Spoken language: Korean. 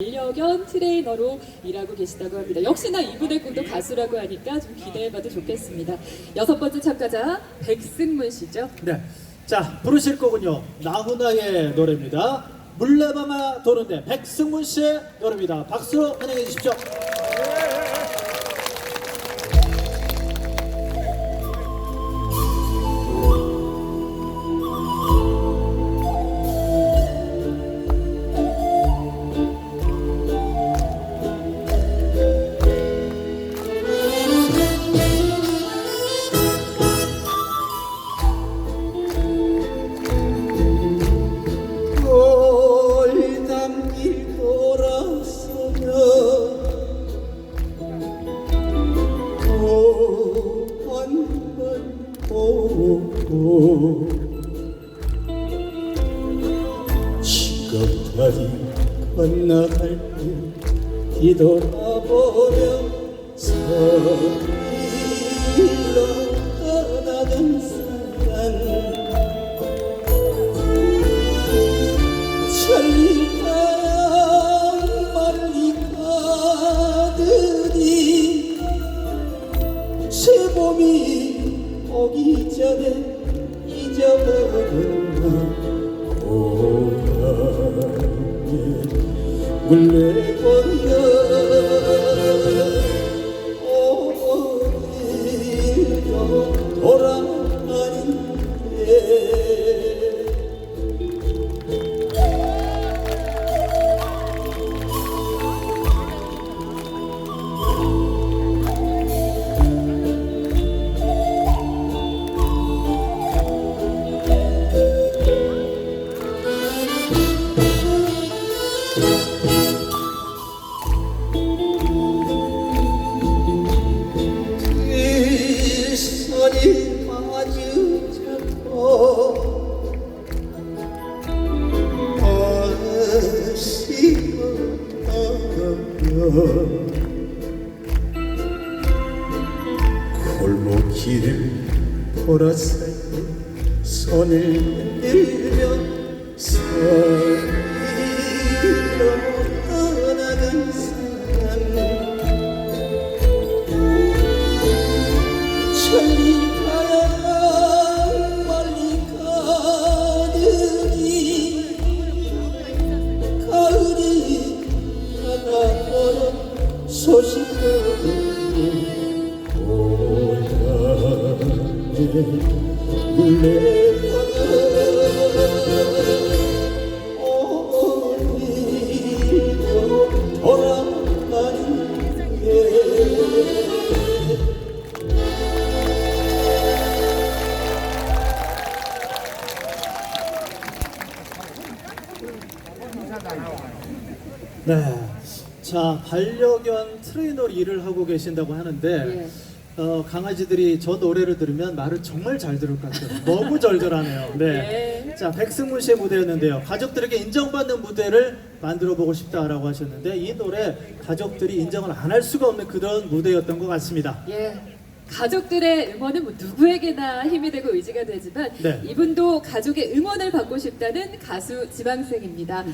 반려견 트레이너로 일하고 계시다고 합니다. 역시나 이분의 꿈도 가수라고 하니까 좀 기대해봐도 좋겠습니다. 여섯 번째 참가자 백승문 씨죠. 네. 자, 부르실 거군요. 나훈아의 노래입니다. 물레방아 도는데 백승문 씨의 노래입니다. 박수로 환영해 주십시오. 지금까지 건너갈 때 뒤돌아보며 서일로 떠나간 사람 천리가양 멀리 가더니 새봄이 오기 전에 물레번호 골목길을 돌아서 손을 흔들며 네. 자, 반려견 트레이너로 일을 하고 계신다고 하는데 예. 어, 강아지들이 저 노래를 들으면 말을 정말 잘 들을 것 같아요. 너무 절절하네요. 네. 네. 자, 백승문 씨의 무대였는데요. 가족들에게 인정받는 무대를 만들어 보고 싶다라고 하셨는데 이 노래 가족들이 인정을 안 할 수가 없는 그런 무대였던 것 같습니다. 예. 가족들의 응원은 뭐 누구에게나 힘이 되고 의지가 되지만 네. 이분도 가족의 응원을 받고 싶다는 가수 지방생입니다. 네.